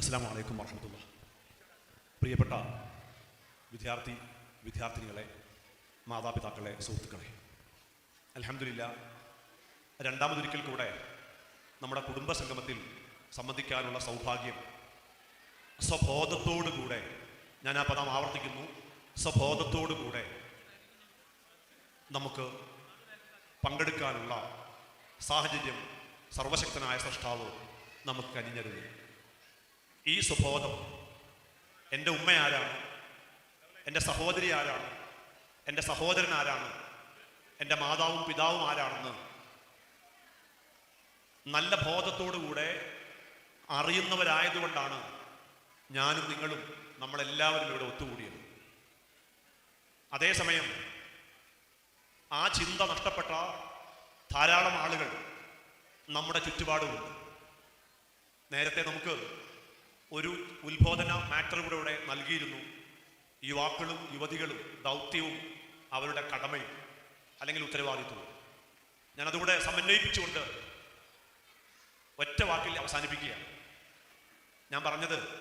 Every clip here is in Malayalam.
അസ്സാം വലൈക്കും വർഹമത്തുള്ള പ്രിയപ്പെട്ട വിദ്യാർത്ഥി വിദ്യാർത്ഥിനികളെ മാതാപിതാക്കളെ സുഹൃത്തുക്കളെ. അലഹമില്ല രണ്ടാമതൊരിക്കൽ കൂടെ നമ്മുടെ കുടുംബ സംഗമത്തിൽ സംബന്ധിക്കാനുള്ള സൗഭാഗ്യം സ്വബോധത്തോടുകൂടെ ഞാൻ ആ പദം ആവർത്തിക്കുന്നു. സ്വബോധത്തോടുകൂടെ നമുക്ക് പങ്കെടുക്കാനുള്ള സാഹചര്യം സർവശക്തനായ സൃഷ്ടാവ് നമുക്ക് കനിഞ്ഞരുത് ഈ സുബോധം. എന്റെ ഉമ്മ ആരാണ്? എന്റെ സഹോദരി ആരാണ്? എന്റെ സഹോദരൻ ആരാണ്? എന്റെ മാതാവും പിതാവും ആരാണെന്ന്? നല്ല ബോധത്തോടുകൂടെ അറിയുന്നവരായതുകൊണ്ടാണ് ഞാനും നിങ്ങളും നമ്മളെല്ലാവരും ഇവിടെ ഒത്തുകൂടിയത്. അതേസമയം ആ ചിന്ത നഷ്ടപ്പെട്ട ധാരാളം ആളുകൾ നമ്മുടെ ചുറ്റുപാടുമുണ്ട്. നേരത്തെ നമുക്ക് ഒരു ഉത്ബോധന മാറ്റർ കൂടെ ഇവിടെ നൽകിയിരുന്നു. യുവാക്കളും യുവതികളും ദൗത്യവും അവരുടെ കടമയും അല്ലെങ്കിൽ ഉത്തരവാദിത്വവും. ഞാനതുകൂടെ സമന്വയിപ്പിച്ചുകൊണ്ട് ഒറ്റ വാക്കിൽ അവസാനിപ്പിക്കുകയാണ്. ഞാൻ പറഞ്ഞത്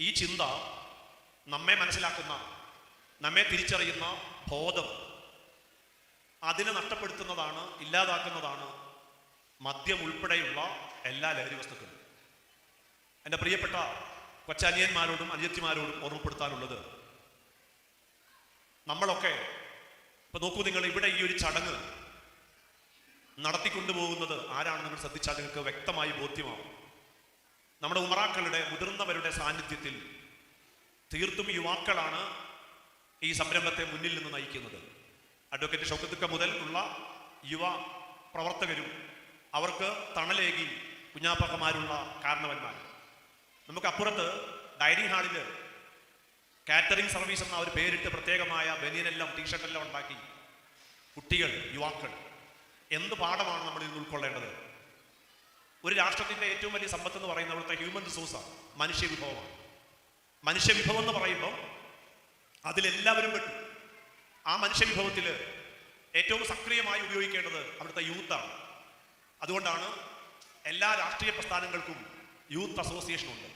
ഈ ചിന്ത നമ്മെ മനസ്സിലാക്കുന്ന നമ്മെ തിരിച്ചറിയുന്ന ബോധം അതിനെ നഷ്ടപ്പെടുത്തുന്നതാണ് ഇല്ലാതാക്കുന്നതാണ് മദ്യം ഉൾപ്പെടെയുള്ള എല്ലാ ലഹരി വസ്തുക്കളും. എന്റെ പ്രിയപ്പെട്ട കൊച്ചനിയന്മാരോടും അനിയത്തിമാരോടും ഓർമ്മപ്പെടുത്താനുള്ളത് നമ്മളൊക്കെ ഇപ്പൊ നോക്കൂ നിങ്ങൾ ഇവിടെ ഈ ഒരു ചടങ്ങ് നടത്തിക്കൊണ്ടുപോകുന്നത് ആരാണ് നിങ്ങൾ ശ്രദ്ധിച്ചാൽ നിങ്ങൾക്ക് വ്യക്തമായി ബോധ്യമാവും. നമ്മുടെ ഉമറാക്കളുടെ മുതിർന്നവരുടെ സാന്നിധ്യത്തിൽ തീർത്തും യുവാക്കളാണ് ഈ സംരംഭത്തെ മുന്നിൽ നിന്ന് നയിക്കുന്നത്. അഡ്വക്കേറ്റ് ഷൗക്കത്തുക്ക മുതൽ ഉള്ള യുവ പ്രവർത്തകരും അവർക്ക് തണലേകി കുഞ്ഞാപ്പക്കമാരുള്ള കാരണവന്മാർ നമുക്ക് അപ്പുറത്ത് ഡൈനിങ് ഹാളിൽ കാറ്ററിംഗ് സർവീസ് എന്ന ഒരു പേരിട്ട് പ്രത്യേകമായ ബനിയനെല്ലാം ടീഷർട്ടെല്ലാം ഉണ്ടാക്കി കുട്ടികൾ യുവാക്കൾ. എന്ത് പാഠമാണ് നമ്മൾ ഇതിൽ ഉൾക്കൊള്ളേണ്ടത്? ഒരു രാഷ്ട്രത്തിന്റെ ഏറ്റവും വലിയ സമ്പത്ത് എന്ന് പറയുന്നത് അവിടുത്തെ ഹ്യൂമൻ റിസോഴ്സാണ് മനുഷ്യ വിഭവമാണ് മനുഷ്യ വിഭവം എന്ന് പറയുമ്പോൾ അതിലെല്ലാവരും പെട്ടു. ആ മനുഷ്യ വിഭവത്തിൽ ഏറ്റവും സക്രിയമായി ഉപയോഗിക്കേണ്ടത് അവിടുത്തെ യൂത്താണ് അതുകൊണ്ടാണ് എല്ലാ രാഷ്ട്രീയ പ്രസ്ഥാനങ്ങൾക്കും യൂത്ത് അസോസിയേഷൻ ഉണ്ട്.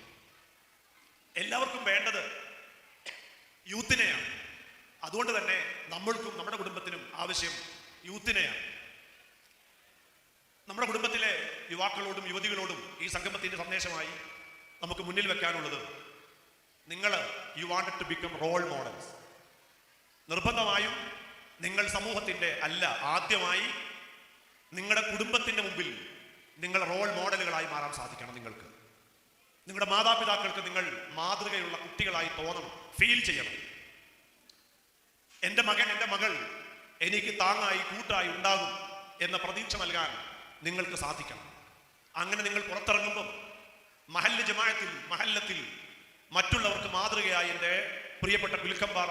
എല്ലാവർക്കും വേണ്ടത് യൂത്തിനെയാണ്. അതുകൊണ്ട് തന്നെ നമ്മൾക്കും നമ്മുടെ കുടുംബത്തിനും ആവശ്യം യൂത്തിനെയാണ്. നമ്മുടെ കുടുംബത്തിലെ യുവാക്കളോടും യുവതികളോടും ഈ സംഗമത്തിന്റെ സന്ദേശമായി നമുക്ക് മുന്നിൽ വെക്കാനുള്ളത് നിങ്ങൾ you want to become role models നിർബന്ധമായും നിങ്ങൾ സമൂഹത്തിന്റെ അല്ല ആദ്യമായി നിങ്ങളുടെ കുടുംബത്തിന്റെ മുമ്പിൽ നിങ്ങൾ റോൾ മോഡലുകളായി മാറാൻ സാധിക്കണം നിങ്ങൾക്ക്. നിങ്ങളുടെ മാതാപിതാക്കൾക്ക് നിങ്ങൾ മാതൃകയുള്ള കുട്ടികളായി തോന്നണം ഫീൽ ചെയ്യണം. എന്റെ മകൻ എന്റെ മകൾ എനിക്ക് താങ്ങായി കൂട്ടായി ഉണ്ടാകും എന്ന പ്രതീക്ഷ നൽകാൻ നിങ്ങൾക്ക് സാധിക്കണം. അങ്ങനെ നിങ്ങൾ പുറത്തിറങ്ങുമ്പോൾ മഹല്ല് ജമായത്തിൽ മഹല്ലത്തിൽ മറ്റുള്ളവർക്ക് മാതൃകയായി എന്റെ പ്രിയപ്പെട്ട പിൽക്കമ്പാറ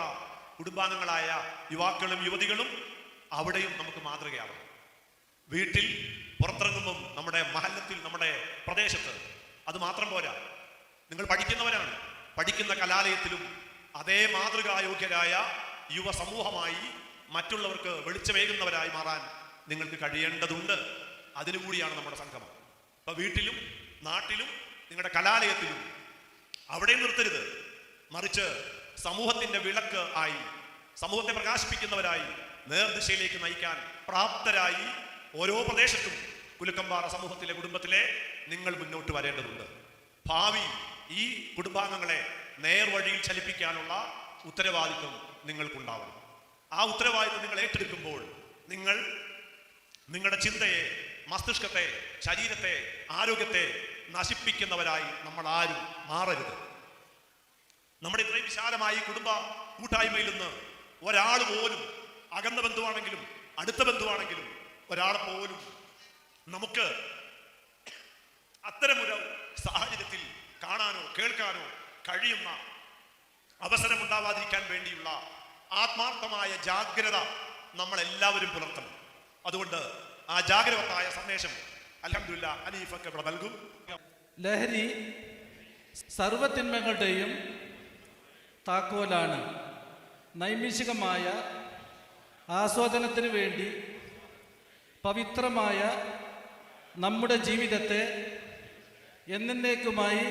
കുടുംബാംഗങ്ങളായ യുവാക്കളും യുവതികളും അവിടെയും നമുക്ക് മാതൃകയാവണം. വീട്ടിൽ പുറത്തിറങ്ങുമ്പം നമ്മുടെ മഹല്ലത്തിൽ നമ്മുടെ പ്രദേശത്ത് അത് മാത്രം പോരാ. നിങ്ങൾ പഠിക്കുന്നവരാണ്. പഠിക്കുന്ന കലാലയത്തിലും അതേ മാതൃകായോഗ്യരായ യുവസമൂഹമായി മറ്റുള്ളവർക്ക് വെളിച്ചമേകുന്നവരായി മാറാൻ നിങ്ങൾക്ക് കഴിയേണ്ടതുണ്ട്. അതിനുകൂടിയാണ് നമ്മുടെ സംഗമം. അപ്പൊ വീട്ടിലും നാട്ടിലും നിങ്ങളുടെ കലാലയത്തിലും അവിടെ നിർത്തരുത്. മറിച്ച് സമൂഹത്തിന്റെ വിളക്ക് ആയി സമൂഹത്തെ പ്രകാശിപ്പിക്കുന്നവരായി നേർദിശയിലേക്ക് നയിക്കാൻ പ്രാപ്തരായി ഓരോ പ്രദേശത്തും കുലുക്കമ്പാറ സമൂഹത്തിലെ കുടുംബത്തിലെ നിങ്ങൾ മുന്നോട്ട് വരേണ്ടതുണ്ട്. ഭാവി ഈ കുടുംബാംഗങ്ങളെ നേർവഴിയിൽ ചലിപ്പിക്കാനുള്ള ഉത്തരവാദിത്വം നിങ്ങൾക്കുണ്ടാവണം. ആ ഉത്തരവാദിത്വം നിങ്ങൾ ഏറ്റെടുക്കുമ്പോൾ നിങ്ങൾ നിങ്ങളുടെ ചിന്തയെ മസ്തിഷ്കത്തെ ശരീരത്തെ ആരോഗ്യത്തെ നശിപ്പിക്കുന്നവരായി നമ്മൾ ആരും മാറരുത്. നമ്മുടെ ഇത്രയും വിശാലമായ കുടുംബ കൂട്ടായ്മയിൽ നിന്ന് ഒരാൾ പോലും അകന്ന ബന്ധുവാണെങ്കിലും അടുത്ത ബന്ധുവാണെങ്കിലും ഒരാളെ പോലും നമുക്ക് അത്തരമൊരു സാഹചര്യത്തിൽ കാണാനോ കേൾക്കാനോ കഴിയുന്ന അവസരമുണ്ടാവാതിരിക്കാൻ വേണ്ടിയുള്ള ആത്മാർത്ഥമായ ജാഗ്രത നമ്മളെല്ലാവരും പുലർത്തണം. അതുകൊണ്ട് ആ ജാഗ്രതായ സന്ദേശം അലഹമില്ല അനീഫൊക്കെ ഇവിടെ നൽകും. ലഹരി സർവത്തിന്മകളുടെയും താക്കോലാണ്. നൈമിഷികമായ ആസ്വാദനത്തിന് വേണ്ടി പവിത്രമായ നമ്മുടെ ജീവിതത്തെ എന്നേക്കുമായി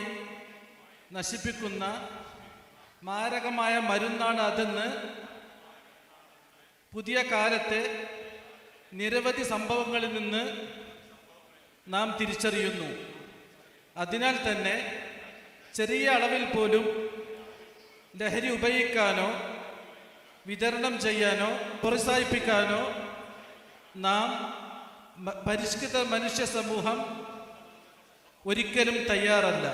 നശിപ്പിക്കുന്ന മാരകമായ മരുന്നാണ് അതെന്ന് പുതിയ കാലത്തെ നിരവധി സംഭവങ്ങളിൽ നിന്ന് നാം തിരിച്ചറിയുന്നു. അതിനാൽ തന്നെ ചെറിയ അളവിൽ പോലും ലഹരി ഉപയോഗിക്കാനോ വിതരണം ചെയ്യാനോ പ്രോത്സാഹിപ്പിക്കാനോ നാം പരിഷ്കൃത മനുഷ്യ സമൂഹം ഒരിക്കലും തയ്യാറല്ല.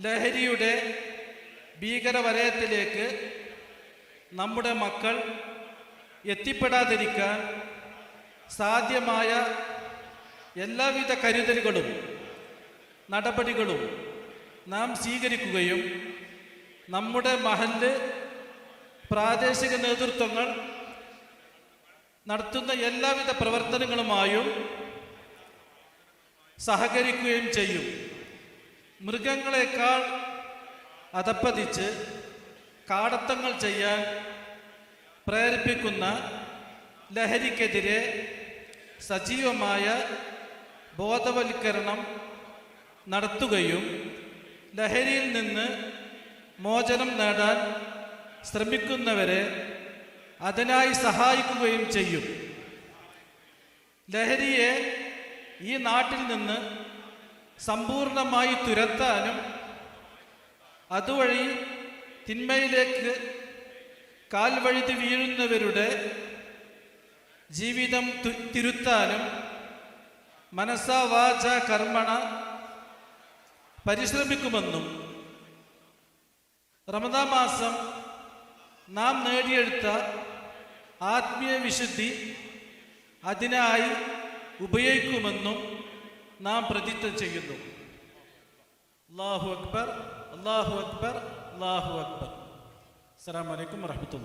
ലഹരിയുടെ ഭീകരവലയത്തിലേക്ക് നമ്മുടെ മക്കൾ എത്തിപ്പെടാതിരിക്കാൻ സാധ്യമായ എല്ലാവിധ കരുതലുകളും നടപടികളും നാം സ്വീകരിക്കുകയും നമ്മുടെ മഹൽ പ്രാദേശിക നേതൃത്വങ്ങൾ നടത്തുന്ന എല്ലാവിധ പ്രവർത്തനങ്ങളുമായും സഹകരിക്കുകയും ചെയ്യും. മൃഗങ്ങളെക്കാൾ അതപ്പതിച്ച് കാടത്തങ്ങൾ ചെയ്യാൻ പ്രേരിപ്പിക്കുന്ന ലഹരിക്കെതിരെ സജീവമായ ബോധവൽക്കരണം നടത്തുകയും ലഹരിയിൽ നിന്ന് മോചനം നേടാൻ ശ്രമിക്കുന്നവരെ അതിനായി സഹായിക്കുകയും ചെയ്യും. ലഹരിയെ ഈ നാട്ടിൽ നിന്ന് സമ്പൂർണമായി തുരത്താനും അതുവഴി തിന്മയിലേക്ക് കാൽവഴുതി വീഴുന്നവരുടെ ജീവിതം തിരുത്താനും മനസ്സാ വാച കർമ്മണ പരിശ്രമിക്കുമെന്നും റമദാ മാസം നാം നേടിയെടുത്ത ആത്മീയ വിശുദ്ധി അതിനായി ഉപയോഗിക്കുമെന്നും നാം പ്രതിജ്ഞ ചെയ്യുന്നു. അള്ളാഹു അക്ബർ അള്ളാഹു അക്ബർ അള്ളാഹു അക്ബർ. അസ്സാം വലൈക്കും വർഹമത്തുള്ള